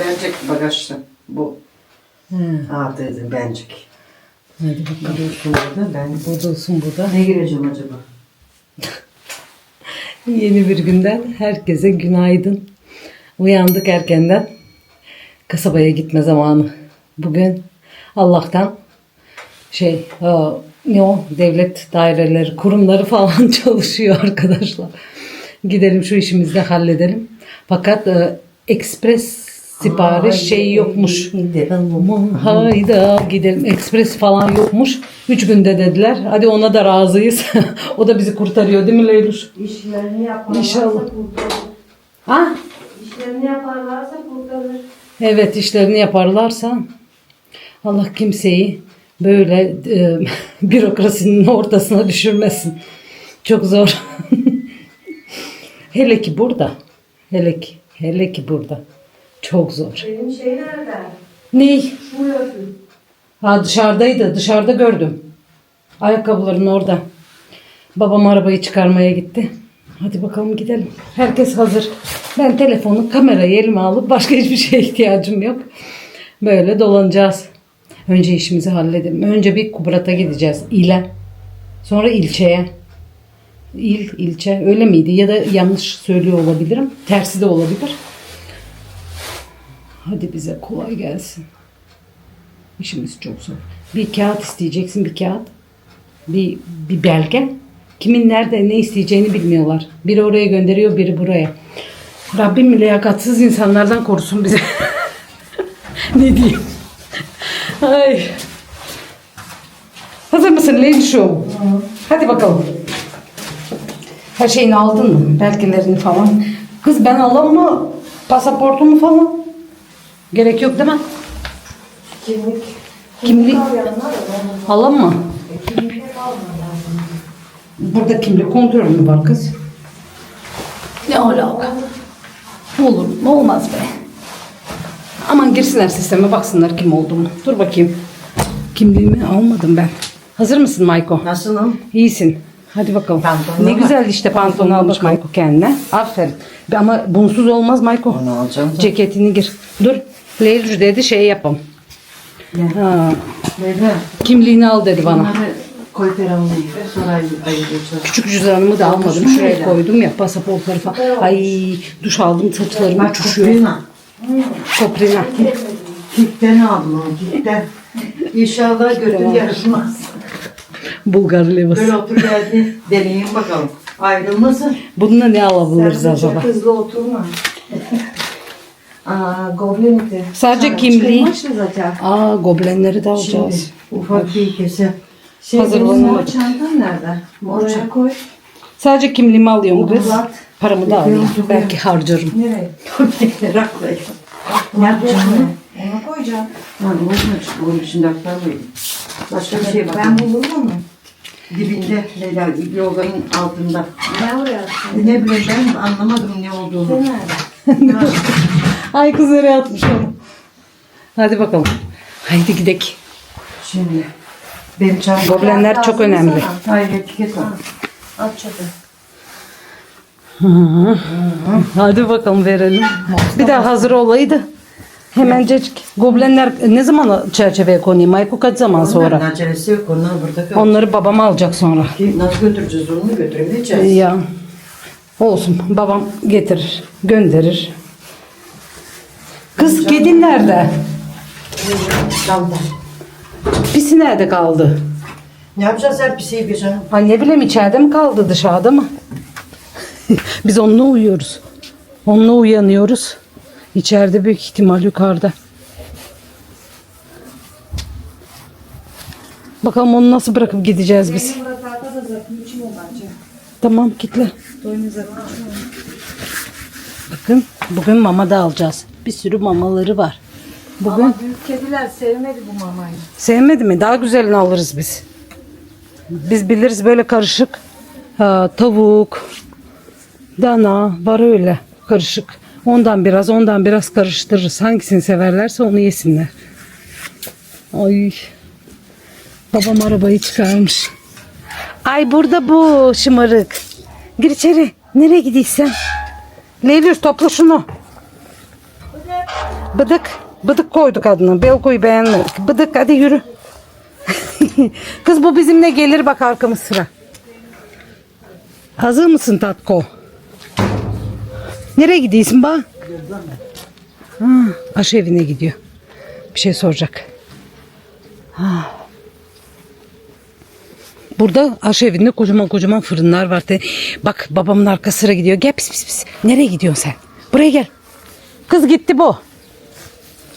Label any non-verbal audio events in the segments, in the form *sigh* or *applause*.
Bencik bagajda. Bu. He. Adıydı bencik. Hadi bakalım. Dursun burada ben. Bu da olsun bu da. Ne gireceğim acaba? *laughs* Yeni bir günden herkese günaydın. Uyandık erkenden. Kasabaya gitme zamanı. Bugün Allah'tan şey aa, ne o devlet daireleri kurumları falan *laughs* çalışıyor arkadaşlar. Gidelim şu işimizi de halledelim. Fakat e, ekspres sipariş şey yokmuş. Aman hayda gidelim. Ekspres falan yokmuş. Üç günde dediler. Hadi ona da razıyız. *laughs* o da bizi kurtarıyor değil mi Leyluş? İşlerini yaparlarsa İnşallah. kurtarır. Ha? İşlerini yaparlarsa kurtarır. Evet işlerini yaparlarsa Allah kimseyi böyle e, *laughs* bürokrasinin ortasına düşürmesin. Çok zor. *laughs* hele ki burada. Hele ki, hele ki burada. Çok zor. Benim şey nerede? Ney? Şu yapıyor. Ha dışarıdaydı. Dışarıda gördüm. Ayakkabıların orada. Babam arabayı çıkarmaya gitti. Hadi bakalım gidelim. Herkes hazır. Ben telefonu, kamerayı elime alıp başka hiçbir şeye ihtiyacım yok. Böyle dolanacağız. Önce işimizi halledelim. Önce bir Kubrat'a gideceğiz. İle. Sonra ilçeye. İl, ilçe. Öyle miydi? Ya da yanlış söylüyor olabilirim. Tersi de olabilir. Hadi bize kolay gelsin. İşimiz çok zor. Bir kağıt isteyeceksin bir kağıt. Bir, bir belge. Kimin nerede ne isteyeceğini bilmiyorlar. Biri oraya gönderiyor biri buraya. Rabbim liyakatsız insanlardan korusun bizi. *laughs* ne diyeyim? Ay. Hazır mısın Lady Show? Hadi bakalım. Her şeyini aldın mı? Belgelerini falan. Kız ben alamam mı? Pasaportumu falan. Gerek yok değil mi? Kimlik. Kimlik alalım mı? kimlik almadan. Burada kimlik kontrolü mü var kız? Ne alaka? Olur mu? Olmaz be. Aman girsinler sisteme baksınlar kim olduğumu. Dur bakayım. Kimliğimi almadım ben. Hazır mısın Mayko? Nasılım? İyisin. Hadi bakalım. Pantolon ne var. güzel işte pantolon almış Mayko kendine. Aferin. Ama bunsuz olmaz Mayko. Onu alacağım. Ceketini gir. Dur. Leylül dedi şey. Ha, Böyle. kimliğini al dedi bana. Bunları koy. Sonra ayıracağız. Küçük cüzdanımı da almadım. Şuraya koydum ya pasaportları falan. Ay duş aldım saçlarım Bak uçuşuyor. Kuprina. Koprina. Kitten aldım onu. Kitten. İnşallah götün yarışmaz. Bulgar levası. Böyle otur geldi. Deneyin bakalım. Ayrılmasın. Bununla ne alabiliriz Sen acaba? çok hızlı oturma. Aa. Sadece kimliği. Çıkmıştı zaten. Aa goblenleri de Şimdi alacağız. ufak bir kese. Şey, Hazır benim bulunmadı. mor çantam nerede? Oraya koy. Sadece kimliğimi alıyorum kız. Uzat. Paramı da alayım. Belki harcarım. Nereye? *laughs* Raklayın. Ne yapacağım? Ona koyacağım. Yani olmuş. Bunun içinde aktarmayın. Başka bir şey bak. Ben bulurum onu. Dibinde Leyla yolların altında. Ben oraya atayım. Ne bileyim ben anlamadım ne olduğunu. Sen nerede? *laughs* Ay kız nereye atmış onu? Hadi bakalım. Haydi gidelim. Şimdi benim çantam. Goblenler çok önemli. Hayır etiket var. At çöpe. Hadi bakalım verelim. Bir daha hazır olaydı. Hemencecik. Goblenler ne zaman çerçeveye konayım? Mayko kaç zaman Onların sonra? acelesi yok. Onlar burada kalıyor. Onları babam alacak sonra. Ki Nasıl götüreceğiz onu götüremeyeceğiz. Ya olsun babam getirir gönderir. Kız kedin nerede? Tamam. Pisi nerede kaldı? Ne yapacağız her pisiyi bir canım? Ay ne bileyim içeride mi kaldı dışarıda mı? *laughs* Biz onunla uyuyoruz. Onunla uyanıyoruz. İçeride büyük ihtimal yukarıda. Bakalım onu nasıl bırakıp gideceğiz biz. Tamam kitle. Bakın bugün mama da alacağız. Bir sürü mamaları var. Bugün Ama büyük kediler sevmedi bu mamayı. Sevmedi mi? Daha güzelini alırız biz. Biz biliriz böyle karışık. Ha, tavuk, dana var öyle karışık. Ondan biraz ondan biraz karıştırırız. Hangisini severlerse onu yesinler. Ay. Babam arabayı çıkarmış. Ay burada bu şımarık. Gir içeri. Nereye gidiyorsun? Leylir topla şunu. Bıdık. Bıdık koyduk adını. Belko'yu beğenmedik. Bıdık hadi yürü. *laughs* Kız bu bizimle gelir bak arkamız sıra. Hazır mısın Tatko? Nereye gidiyorsun ba? Ha, aşı evine gidiyor. Bir şey soracak. Ha. Burada aşı evinde kocaman kocaman fırınlar var. Bak babamın arka sıra gidiyor. Gel pis pis pis. Nereye gidiyorsun sen? Buraya gel. Kız gitti bu.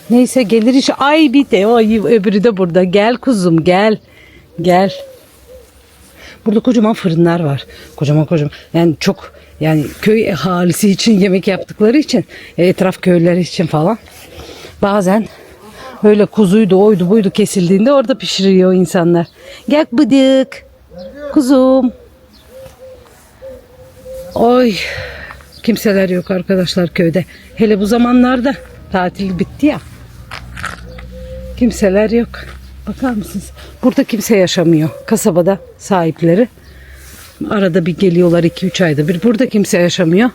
Neyse gelir iş. Ay bir de ay öbürü de burada. Gel kuzum gel. Gel. Burada kocaman fırınlar var. Kocaman kocaman. Yani çok yani köy ahalisi için yemek yaptıkları için e, etraf köyleri için falan. Bazen öyle kuzuydu oydu buydu kesildiğinde orada pişiriyor insanlar. Gel bıdık. Kuzum. Oy. Kimseler yok arkadaşlar köyde. Hele bu zamanlarda tatil bitti ya. Kimseler yok. Bakar mısınız? Burada kimse yaşamıyor. Kasabada sahipleri. Arada bir geliyorlar 2-3 ayda bir. Burada kimse yaşamıyor.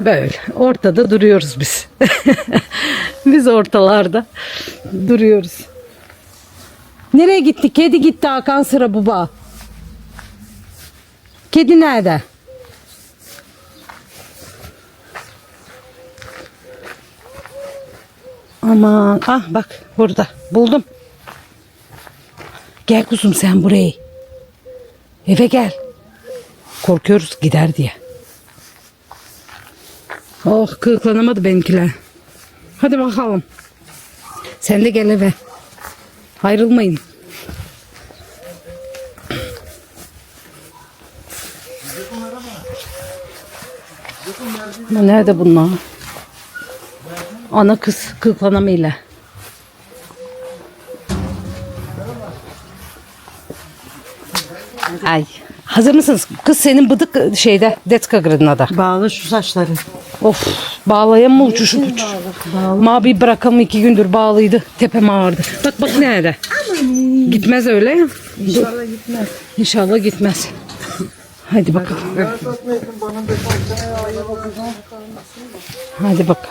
Böyle ortada duruyoruz biz. *laughs* biz ortalarda duruyoruz. Nereye gitti? Kedi gitti Hakan sıra baba. Kedi nerede? Aman ah bak burada buldum. Gel kuzum sen buraya. Eve gel. Korkuyoruz gider diye. Oh kılıklanamadı benimkiler. Hadi bakalım. Sen de gel eve. Ayrılmayın. Ama nerede bunlar? Ana kız kılıklanamayla. Ay. Hazır mısınız? Kız senin bıdık şeyde Detska Gradına'da. Bağlı şu saçları. Of bağlayan mı uçuşu uç. Mavi bırakalım iki gündür bağlıydı. Tepem ağrıdı. Bak bak nerede? Gitmez öyle. İnşallah gitmez. İnşallah gitmez. Hadi bakalım. Hadi bak.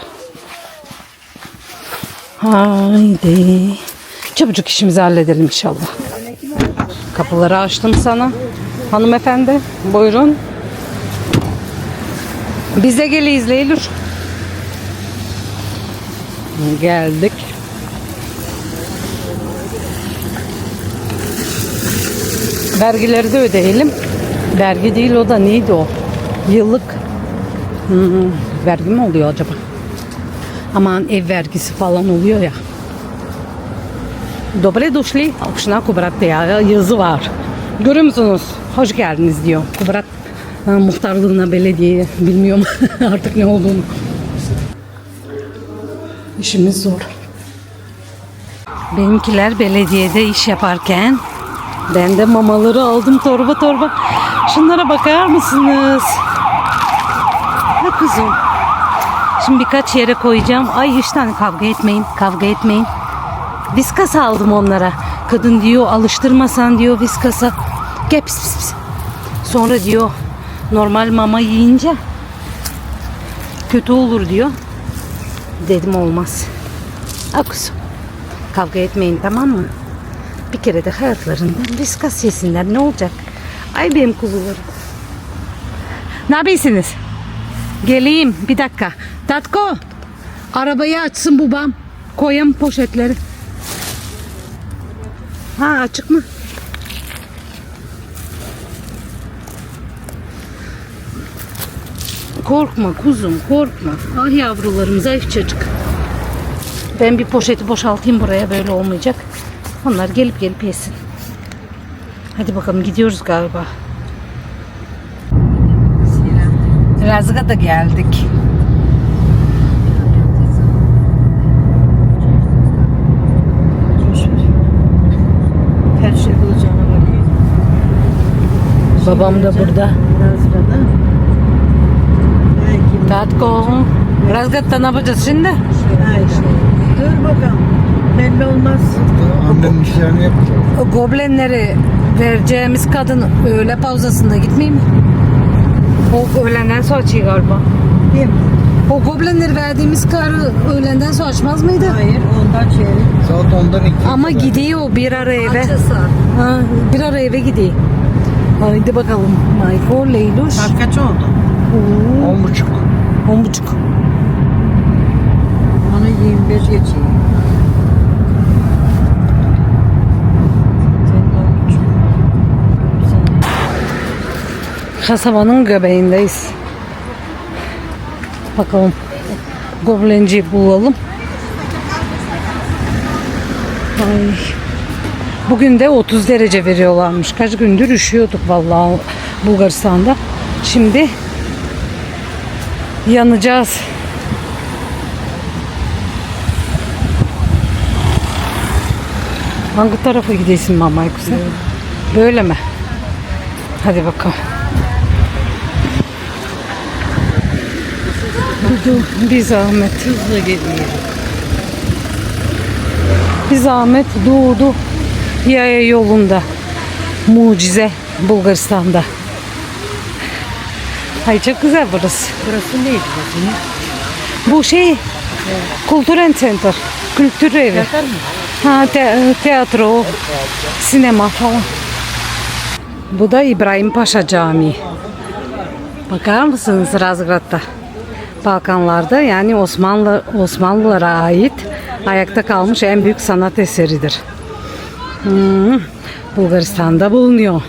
Haydi. Çabucak işimizi halledelim inşallah. Kapıları açtım sana. Hanımefendi buyurun. Biz de geliyiz Leylül. Geldik. Vergileri de ödeyelim. Vergi değil o da neydi o? Yıllık hmm, vergi mi oluyor acaba? Aman ev vergisi falan oluyor ya. Dobre došli. Okşuna Kubrat ya yazı var. Görüyor musunuz? Hoş geldiniz diyor. Kubrat ha, muhtarlığına belediye bilmiyorum *laughs* artık ne olduğunu. İşimiz zor. Benimkiler belediyede iş yaparken ben de mamaları aldım torba torba. Şunlara bakar mısınız? Ne kızım? Şimdi birkaç yere koyacağım. Ay üç tane kavga etmeyin, kavga etmeyin. Viskas aldım onlara. Kadın diyor alıştırmasan diyor viskasa. Gel pis pis pis. Sonra diyor normal mama yiyince kötü olur diyor. Dedim olmaz. Akus. Kavga etmeyin tamam mı? Bir kere de hayatlarında viskas yesinler ne olacak? Ay benim kuzularım. Ne yapıyorsunuz? Geleyim bir dakika. Tatko arabayı açsın babam. Koyayım poşetleri. Ha açık mı? Korkma kuzum korkma. Ah yavrularım zayıf çocuk. Ben bir poşeti boşaltayım buraya böyle olmayacak. Onlar gelip gelip yesin. Hadi bakalım gidiyoruz galiba. Razga da geldik. Her şey bulacağına bakıyor. Babam da burada. Tatko. Razgat'ta ne yapacağız şimdi? Dur bakalım. Belli olmaz. Annenin işlerini yapacak. O goblenleri vereceğimiz kadın öğle pauzasında gitmeyeyim mi? O öğlenden sonra açıyor galiba. Değil mi? O goblinleri verdiğimiz karı öğlenden sonra açmaz mıydı? Hayır ondan çeyrek. Saat 10'dan 2. Ama gidiyor bir ara eve. Ha, bir ara eve gidiyor. Haydi bakalım. Michael, Leyluş. Saat kaç oldu? 10 buçuk. On buçuk. Onu 25 geçiyor. On Kasabanın göbeğindeyiz. Bakalım. Goblinci bulalım. Ay. Bugün de 30 derece veriyorlarmış. Kaç gündür üşüyorduk vallahi Bulgaristan'da. Şimdi yanacağız. Hangi tarafa gidesin mama Aykut'a? Böyle mi? Hadi bakalım. Bir zahmet. Hızlı geliyor. Bir zahmet doğdu yaya yolunda. Mucize Bulgaristan'da. Ay çok güzel burası. Burası neydi bakayım? Bu şey Kulturen Center. Kültür evi. Ha, te- tiyatro, sinema falan. Bu da İbrahim Paşa Camii. Bakar mısınız Razgrad'da? Balkanlarda yani Osmanlı Osmanlılara ait ayakta kalmış en büyük sanat eseridir. Hmm, Bulgaristan'da bulunuyor.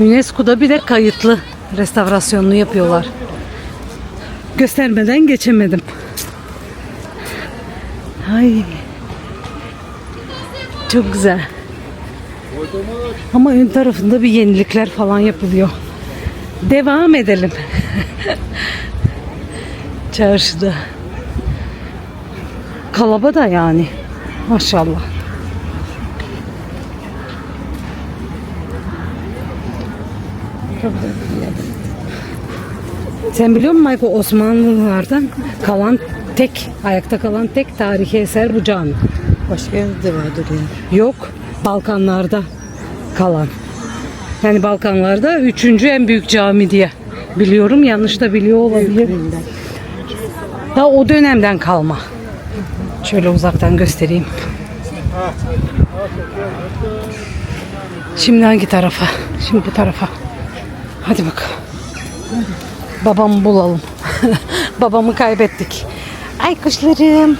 UNESCO'da bir de kayıtlı restorasyonunu yapıyorlar. Göstermeden geçemedim. Ay. Çok güzel. Ama ön tarafında bir yenilikler falan yapılıyor. Devam edelim. *laughs* Çarşıda. Kalaba da yani. Maşallah. Sen biliyor musun Michael Osmanlılardan kalan tek, ayakta kalan tek tarihi eser bu cami. Başka yerde vardır yani. Yok. Balkanlarda kalan. Yani Balkanlarda üçüncü en büyük cami diye biliyorum. Yanlış da biliyor olabilir. Ha o dönemden kalma. Şöyle uzaktan göstereyim. Şimdi hangi tarafa? Şimdi bu tarafa. Hadi bakalım. Babamı bulalım. *laughs* Babamı kaybettik. Ay kuşlarım.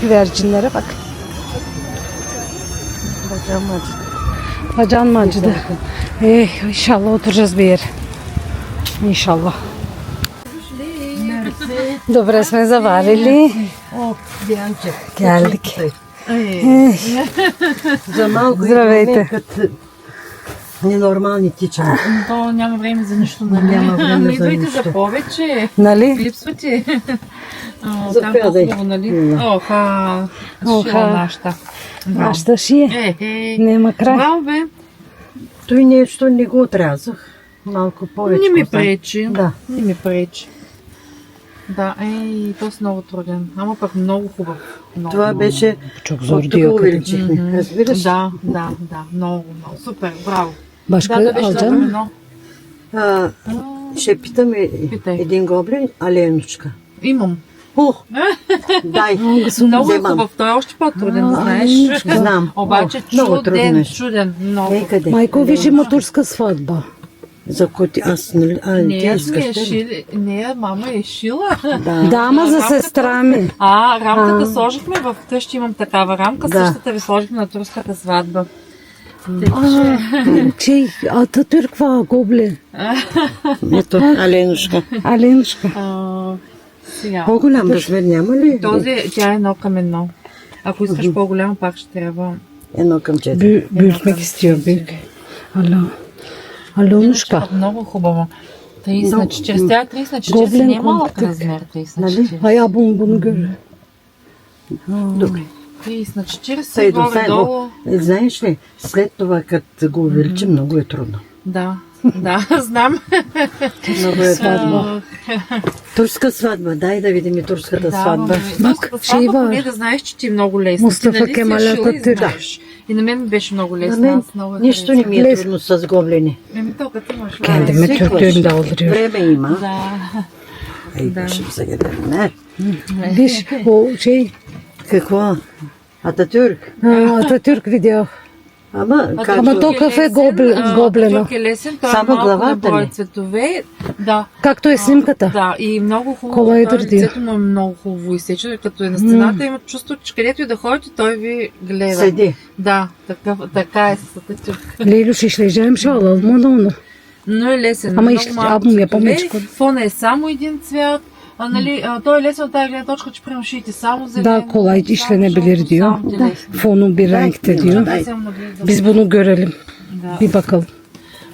Güvercinlere bak. Bacağım acıdı. Bacağın mı acıdı? Eh, inşallah oturacağız bir yer. İnşallah. Dobre sme zavarili. Diyanče. Geldik. За малко Здравейте. като ненормални тичаме. То няма време за нищо, нали? Няма време за Идвайте нищо. за повече. Нали? Там Заповядай. по-хубаво, нали? Оха, шила нашата. Нашата шия. Е, е. Нема край. Браво, бе. Той нещо не го отрязах. Малко повече. Не ми пречи. Да. Не ми пречи. Да, ей, то си много труден. Ама пък много хубав. Много. Това беше от тук diyor kadın. увеличихме. Разбираш? Да, да, да. Много, много. Супер, браво. Başka да, да беше едно. А, ще питаме Питай. един гоблин, а Леночка. Имам. О, *laughs* дай. Много е хубав. Той е още по-труден, А, знаеш. Знам. Обаче много чуден, нещо. чуден. Много. Ей къде? Майко вижи моторска сватба. За коти аз, нали? А, Не, ти аз ми е искаш ли? шили. Не, мама е шила. Да. Да, ама за сестра ми. А, рамката сложихме в къщи, имам такава рамка. Да. Същата ви сложихме на турската сватба. Şey Atatürk var goblin. Ето, а Леночка. Alenuşka. А, сега. По-голям размер няма ли? Този, тя е едно към едно. Ако искаш по-голямо, пак ще трябва. Едно към четири. Bü- büyütmek istiyor büyük. Alonuşka. Много хубаво. 30 на Много. 40. Тя е 30 на 40. Гоблен Не е малък размер. 30 на? 40. Aya bunu bunu gör. Добре. 30 на 40. Тъй до Горе-долу. Знаеш ли, след това, като го увеличи, много е трудно. Да, да, знам. Много е сватба. Турска сватба. Дай да видим и турската да, сватба. Тук ще има. Поне да знаеш, че ти е много лесно. Мустафа нали Кемалята ти. Да. И на мен беше много лесно. На мен много е нищо не ми е трудно с гомлени. Еми толкова ти можеш. Kendime. Време има. Да. Ей, да. ще се гледам. Не. Виж, о. Какво? Ататюрк? А, Ататюрк видях. Ама, Ама както... то кафе лесен, гобле- а, гоблена. Тук е лесен, той Само е малко главата на брой ли? цветове. Да. Както е снимката. Да, и много хубаво. Той диyor. лицето му е много хубаво изсечено, като е на стената, има чувство, че където и да ходите, той ви гледа. Седи. Да, такъв, така е с işleyeceğim şey alalım onu onu. Но е лесен. Ама много и ще- малко або я цветове, Фона е само един цвят. А, нали, а, той е лесен от тази гледна точка, че прямо шиите само зелено. Daha kolay само işlenebilir жълто, diyor. само телесно. Fonu bir renkte diyor. Дай. Съвсем наблизо. Biz bunu görelim. Да. Bir bakalım.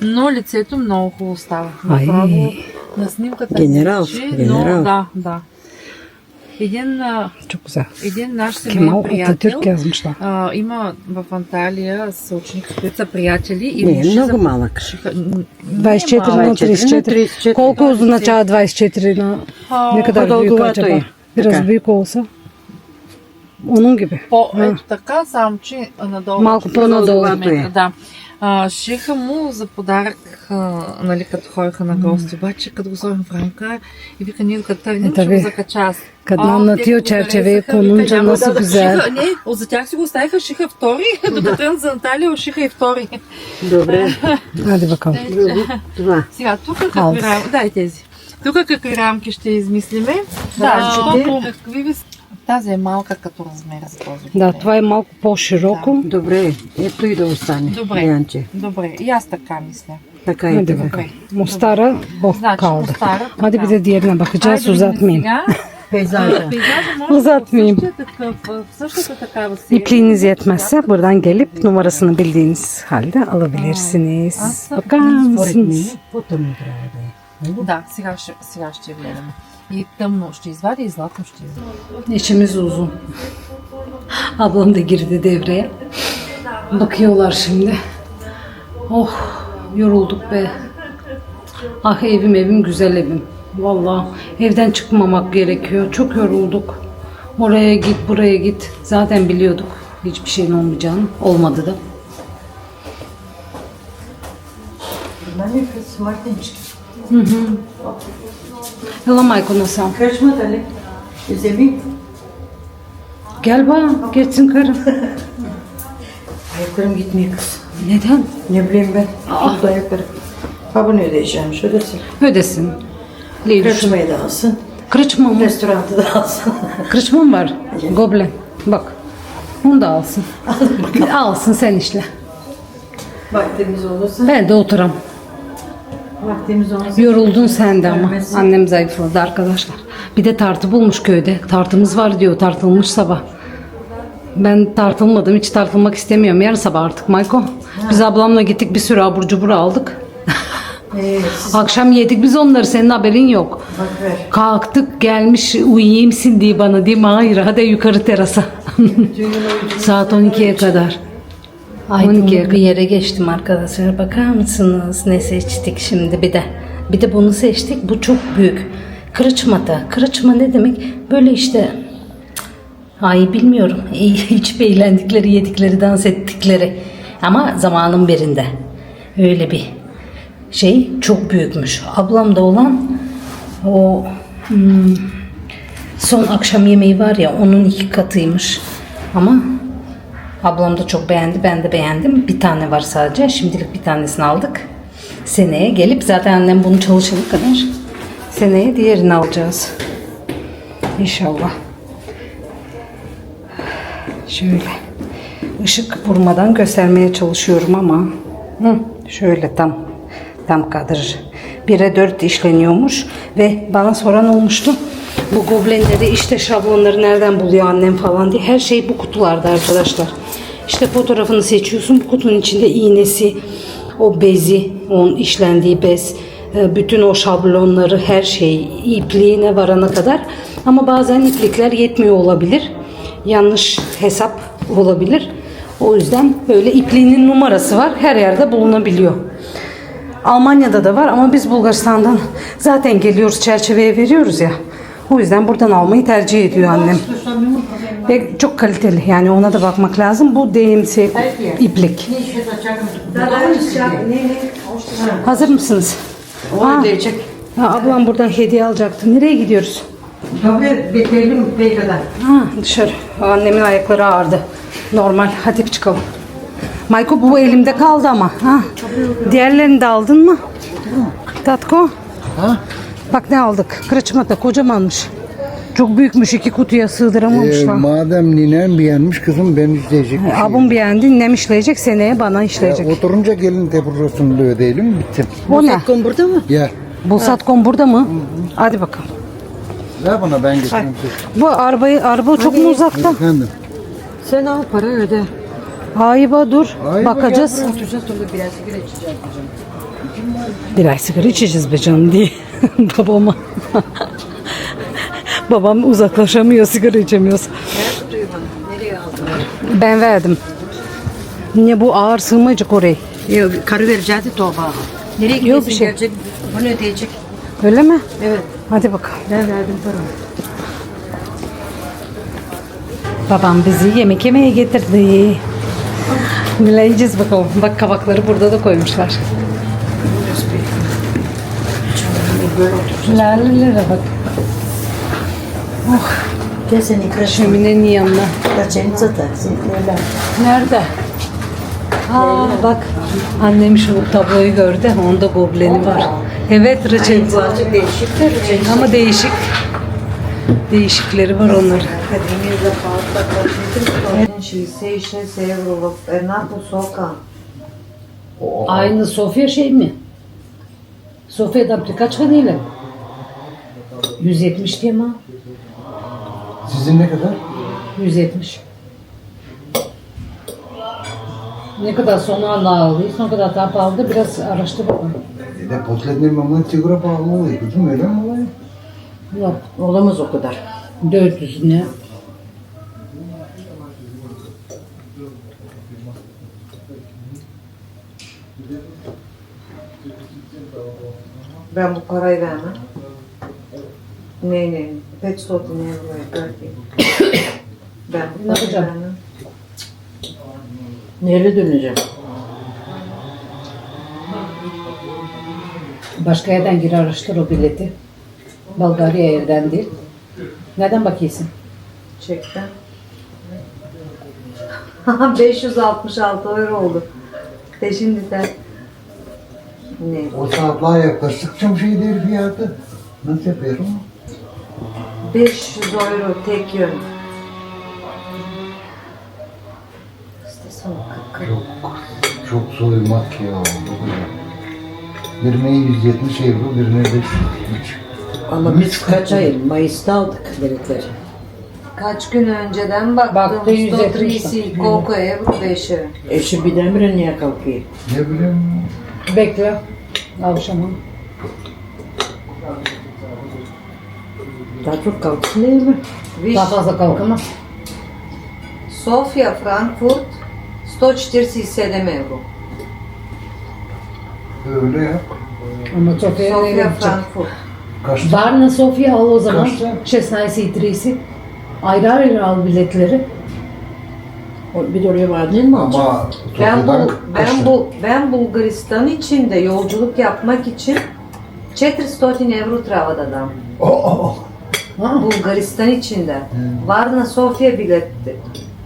Но лицето много хубаво става. Ай. Направо на снимката. Генерал, се личи, генерал. Но, да, да. Един, Чук един наш семейен приятел а, има в Анталия съученици, които са приятели. И не, е много за... малък. 24 на 34. Колко означава 24 на... Нека да ви кажа. Е Разби колса. Онунги бе. По, е, така, сам, че надолу. Малко по-надолу. Да. А, шиха му за подарък, а, нали, като ходиха на гости, обаче като го сложим в рамка и вика, ние като тръгнем, ще го закача аз. Kadın А, anlatıyor те го çerçeveyi харесаха, вика, konunca няма nasıl да- güzel. Шиха, не, за тях си го оставиха, шиха втори, *laughs* докато тръгнат за Наталия, шиха и втори. Добре. *laughs* Hadi bakalım. Това. Сега, тук какви рамки, дай тези. Тук какви рамки ще измислиме? Да, какви ви... Тази е малка като размер с този. Да, това е малко по-широко. Да. Добре, ето и да остане. Добре, Янче. добре. И аз така мисля. Така е. Добре. добре. Мустара, бог значи, калда. Мустара, Хайде биде диедна бахаджа, сузат ми. Пейзажа. *laughs* Пейзажа може е в същата такава си. İpliğinizi yetmezse buradan gelip numarasını bildiğiniz halde alabilirsiniz. Bakar mısınız? Да, сега ще, сега ще гледам. гледаме. И тъмно ще извадя и златно ще извадя. İşimiz uzun. Ablam da girdi devreye. Bakıyorlar şimdi. Oh yorulduk be. Ah evim evim güzel evim. Vallahi evden çıkmamak gerekiyor. Çok yorulduk. Oraya git buraya git. Zaten biliyorduk hiçbir şeyin olmayacağını. Olmadı da. Нали с Yılamay konuşsam. Kaçma Ali. Özemi. Gel bana, geçsin karım. *laughs* Ayaklarım gitmiyor kız. Neden? Ne bileyim ben. Aa. Burada ayaklarım. Ha bunu ödeyeceğim, şu ödesin. Ödesin. Leydiş. Kaçmayı da alsın. Kırıçma mı? Restorantı da alsın. *laughs* Kırıçma mı var? Goblen. Bak. Onu da alsın. Alsın sen işle. Vaktimiz olursa. Ben de oturam. Vaktimiz olursa. Yoruldun sen de ama. Ölmesin. Annem zayıfladı arkadaşlar. Bir de tartı bulmuş köyde. Tartımız var diyor. Tartılmış sabah. Ben tartılmadım. Hiç tartılmak istemiyorum. Yarın sabah artık Mayko. Biz ablamla gittik bir sürü abur cubur aldık. *laughs* Ee, siz Akşam yedik biz onları. Senin haberin yok. bak ver. Kalktık gelmiş uyuyayım diye bana değil mi? Hayır hadi yukarı terasa. *laughs* Saat 12'ye kadar. Aydınlık 12'ye bir yere geçtim arkadaşlar. Bakar mısınız ne seçtik şimdi bir de. Bir de bunu seçtik. Bu çok büyük. Kırıçmata. Kırıçma ne demek? Böyle işte ay bilmiyorum. *laughs* Hiç eğlendikleri, yedikleri, dans ettikleri. Ama zamanın birinde. Öyle bir şey çok büyükmüş. Ablamda olan o hmm, son akşam yemeği var ya onun iki katıymış. Ama Ablam da çok beğendi, ben de beğendim. Bir tane var sadece. Şimdilik bir tanesini aldık. Seneye gelip zaten annem bunu çalışana kadar Seneye diğerini alacağız. İnşallah. Şöyle. Işık vurmadan göstermeye çalışıyorum ama hı, şöyle tam tam kadar. 1'e 4 işleniyormuş ve bana soran olmuştu. Bu goblenleri işte şablonları nereden buluyor annem falan diye. Her şey bu kutularda arkadaşlar. İşte fotoğrafını seçiyorsun. Bu kutunun içinde iğnesi, o bezi, onun işlendiği bez, e, bütün o şablonları, her şey ipliğine varana kadar. Ama bazen iplikler yetmiyor olabilir. Yanlış hesap olabilir. O yüzden böyle ipliğinin numarası var. Her yerde bulunabiliyor. Almanya'da da var ama biz Bulgaristan'dan zaten geliyoruz çerçeveye veriyoruz ya. O yüzden buradan almayı tercih ediyor annem. Ve çok kaliteli yani ona da bakmak lazım. Bu DMC iplik. Hazır mısınız? O ödeyecek. Ha, ablam buradan hediye alacaktı. Nereye gidiyoruz? Tabii bekleyelim Beyko'da. Ha, dışarı. Annemin ayakları ağrıdı. Normal. Hadi çıkalım. Mayko bu elimde kaldı ama. Ha. Diğerlerini de aldın mı? Tatko. Ha? Bak ne aldık. Kırıçmata kocamanmış. Çok büyükmüş. iki kutuya Ee, sığdıramamışlar. madem ninen beğenmiş kızım ben izleyecek bir şey. Abim beğendi. Nem işleyecek. Seneye bana Ya, işleyecek. oturunca gelin tebrikasını da ödeyelim bitsin. O ne? Satkom burada mı? Ya Bulsatcom burada mı? Hadi bakalım. ver bana ben getireyim. Bu arabayı araba çok mu uzakta? Efendim. Sen al para öde. Ayba dur. Ayba Bakacağız. Oturacağız sonra biraz sigara içeceğiz. Birer sigara içeceğiz be canım diye *laughs* babama. Babam uzaklaşamıyor sigara. Nereye aldın? Ben verdim. Niye bu ağır sığmayacak oraya? Yok karı verecekti torba. Nereye gidiyorsun? bir şey. Gelecek, bunu ödeyecek. Öyle mi? Evet. Hadi bakalım. Ben verdim paramı. Babam bizi yemek yemeye getirdi. Ne yiyeceğiz bakalım. Bak kabakları burada da koymuşlar. La la Oh. Gel sen yıkaş. Şöminenin yanına. Kaçeni satar. Öyle. Nerede? Ha bak annem şu tabloyu gördü. Onda gobleni var. Oh. Evet reçel. Bu azıcık değişik de reçel. Ama değişik. Değişikleri var onların. Kadimiyle farklı karıştırdım. Şeyse işe sevrulup Aynı Sofya şey mi? Sofya'dan birkaç kadıyla. 170 diye mi? Sizin ne kadar? 170. Ne kadar sonra aldıysa o kadar daha pahalı biraz araştır bakalım. E de potletler mamla sigara pahalı oluyor kızım öyle mi oluyor? Yok Olamaz o kadar. 400 ne? Ben bu parayı vermem. Neyle? Pet soğutlu neye Ben Ne yapacağım? Nereye döneceğim? Başka yerden gir araştır o bileti. Bulgarya yerden değil. Neden bakıyorsun? Çekten. 566 *laughs* euro oldu. De şimdi sen. Ne? O saatler yaklaşık çok şeydir fiyatı. Nasıl yapıyorum? 500 euro tek yön. Çok, çok soymak ya. Bu kadar. Birine 170 euro, birine 503. Ama biz kaç ay? Mayıs'ta aldık biletleri. Kaç gün önceden baktım. Baktı, 170 130 koliko euro 5 euro. Eşi birdenbire niye kalkıyor? Ne bileyim. Bekle. Alışamam. Daha çok kalksın değil mi? Виж, Daha fazla kalkamaz. София, Франкфурт 147 euro. Öyle yap. Ama Sofya'ya ne Sofia, yapacak? Frankfurt. Kaçta? Varna Sofya al o zaman. Kaçta? 16 itrisi. Ayrı ayrı al biletleri. O- Bir de oraya vardın mı alacak? Ama Ben Tokyo'dan bu ben kaçta? bu ben Bulgaristan içinde yolculuk yapmak için 400 euro трябва да дам. Oh, oh, oh. Ha? Bulgaristan içinde. Varna Sofya biletti.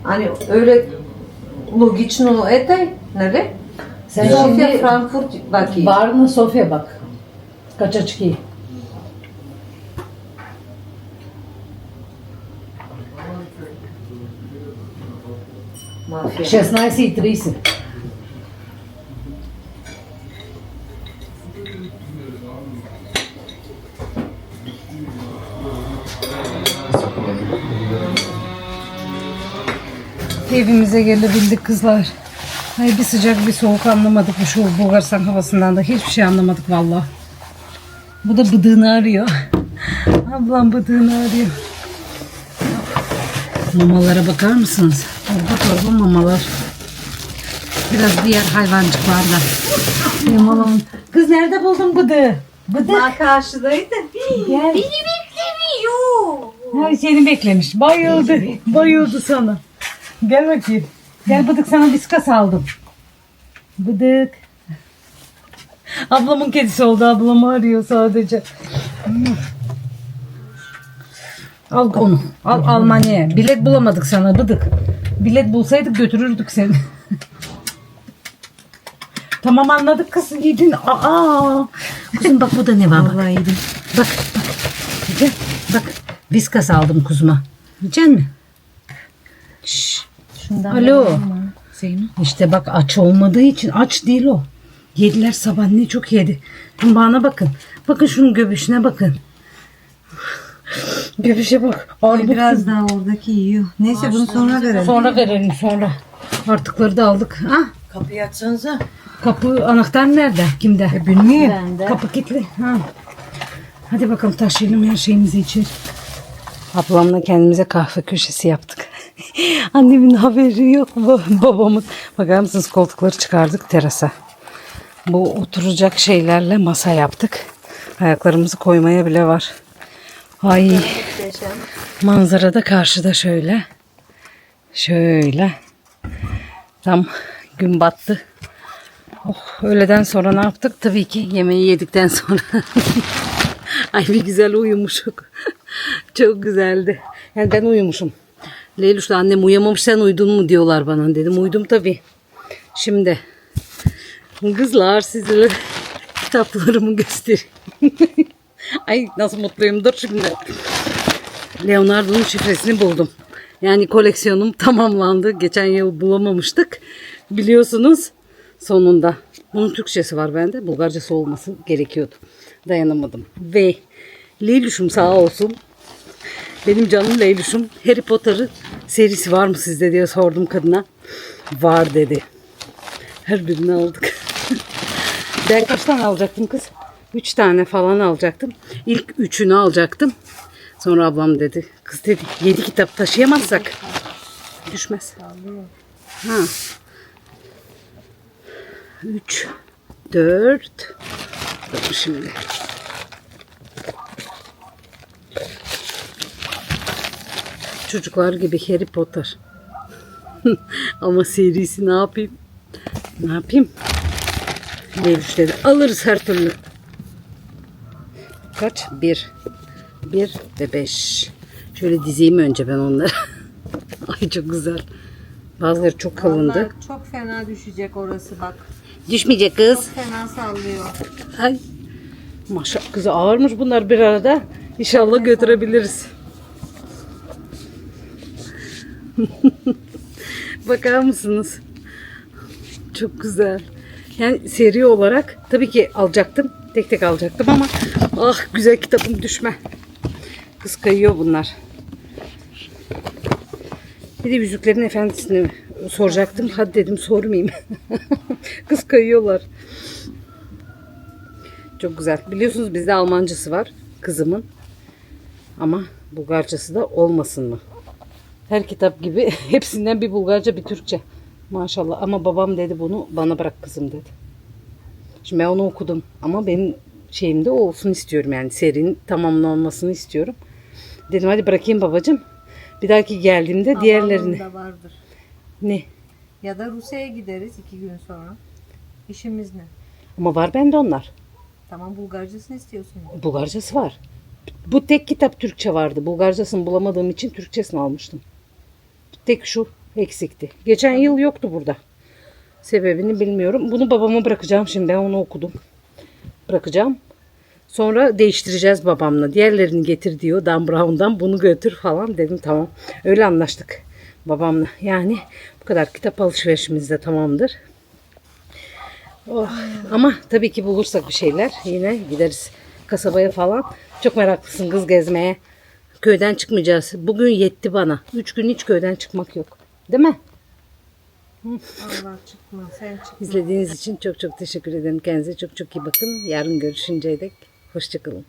Hani öyle logično etaj, нали? Sen Sofya, şimdi Frankfurt bakayım. Varna Sofya bak. Kaça çıkıyor? Mafya. 16 Evimize gelebildik kızlar. Ay bir sıcak bir soğuk anlamadık bu şu Bulgaristan havasından da hiçbir şey anlamadık valla. Bu da bıdığını arıyor. *laughs* Ablam bıdığını arıyor. Mamalara bakar mısınız? Torba torba mamalar. Biraz diğer hayvancıklarda. Yaman. Kız nerede buldun bıdı? Bıdı. Daha karşıdaydı. Gel. Beni beklemiyor. Her seni beklemiş. Bayıldı. Bayıldı sana. Gel bakayım. Gel bıdık sana viskas aldım. Bıdık. Ablamın kedisi oldu. Ablamı arıyor sadece. Al onu. Al Almanya'ya. Bilet bulamadık sana bıdık. Bilet bulsaydık götürürdük seni. tamam anladık kız. Yedin. Aa. Kızım bak bu da ne var bak. Vallahi yedim. Bak bak. Gel. Bak. Viskas aldım kuzuma. Yiyecek mi? Şundan Alo. Zeyno. İşte bak aç olmadığı için aç değil o. Yediler sabah ne çok yedi. Kumbağana bakın. Bakın şunun göbüşüne bakın. *sighs* Göbüşe bak. Armut Biraz daha oradaki yiyor. Neyse bunu sonra verelim. Sonra verelim sonra. Artıkları da aldık. Ha? Kapıyı açsanıza. Kapı anahtar nerede? Kimde? E, bilmiyorum. Kapı kilitli. Ha. Hadi bakalım taşıyalım her şeyimizi içeri. Ablamla kendimize kahve köşesi yaptık. *laughs* Annemin haberi yok. ba- *laughs* Babamın. Bakar mısınız koltukları çıkardık terasa. Bu oturacak şeylerle masa yaptık. Ayaklarımızı koymaya bile var. Ay. Manzara da karşıda şöyle. Şöyle. Tam gün battı. Oh, öğleden sonra ne yaptık? Tabii ki yemeği yedikten sonra. *laughs* Ay bir güzel uyumuşuk. Çok güzeldi. Yani ben uyumuşum. Leylüş'le annem uyumamış sen uydun mu diyorlar bana. Dedim uydum tabii. Şimdi kızlar size kitaplarımı göstereyim. *laughs* Ay nasıl mutluyum. Dur şimdi. Leonardo'nun şifresini buldum. Yani koleksiyonum tamamlandı. Geçen yıl bulamamıştık. Biliyorsunuz sonunda. Bunun Türkçesi var bende. Bulgarcası olması gerekiyordu. Dayanamadım. Ve Leylüş'üm sağ olsun. Benim canım Leylüş'üm Harry Potter'ı serisi var mı sizde diye sordum kadına. Var dedi. Her birini aldık. *laughs* ben kaç tane alacaktım kız? Üç tane falan alacaktım. İlk üçünü alacaktım. Sonra ablam dedi. Kız dedi yedi kitap taşıyamazsak düşmez. Ha. Üç, dört. Dur şimdi. Çocuklar gibi Harry Potter. *laughs* Ama serisi ne yapayım? Ne yapayım? Leyluş dedi. Alırız her türlü. Kaç? Bir. Bir ve beş. Şöyle dizeyim önce ben onları. *laughs* Ay çok güzel. Bazıları çok kalındı. Vallahi çok fena düşecek orası bak. Düşmeyecek kız. Fena sallıyor. Ay. Maşallah kızı ağırmış bunlar bir arada. İnşallah götürebiliriz. *laughs* Bakar mısınız? Çok güzel. Yani seri olarak tabii ki alacaktım. Tek tek alacaktım ama ah güzel kitabım düşme. Kız kayıyor bunlar. Bir de Yüzüklerin Efendisi'ni soracaktım. Hadi dedim sormayayım. *laughs* Kız kayıyorlar. Çok güzel. Biliyorsunuz bizde Almancası var kızımın. Ama Bulgarcası da olmasın mı? Her kitap gibi *laughs* hepsinden bir Bulgarca bir Türkçe. Maşallah ama babam dedi bunu bana bırak kızım dedi. Şimdi ben onu okudum ama benim şeyimde o olsun istiyorum yani serinin tamamlanmasını istiyorum. Dedim hadi bırakayım babacığım. Bir dahaki geldiğimde diğerlerini. Havaalanında vardır. Ne? Ya da Rusya'ya gideriz iki gün sonra. İşimiz ne? Ama var bende onlar. Tamam Bulgarcasını istiyorsun. Bulgarcası var. Bu tek kitap Türkçe vardı. Bulgarcasını bulamadığım için Türkçesini almıştım. Tek şu eksikti. Geçen yıl yoktu burada. Sebebini bilmiyorum. Bunu babama bırakacağım şimdi. Ben onu okudum. Bırakacağım. Sonra değiştireceğiz babamla. Diğerlerini getir diyor. Dan Brown'dan bunu götür falan dedim tamam. Öyle anlaştık babamla. Yani bu kadar kitap alışverişimiz de tamamdır. Oh. Ama tabii ki bulursak bir şeyler yine gideriz kasabaya falan. Çok meraklısın kız gezmeye. Köyden çıkmayacağız. Bugün yetti bana. Üç gün hiç köyden çıkmak yok. Değil mi? Allah çıkma sen çık. İzlediğiniz için çok çok teşekkür ederim. Kendinize çok çok iyi bakın. Yarın görüşünceye dek hoşçakalın.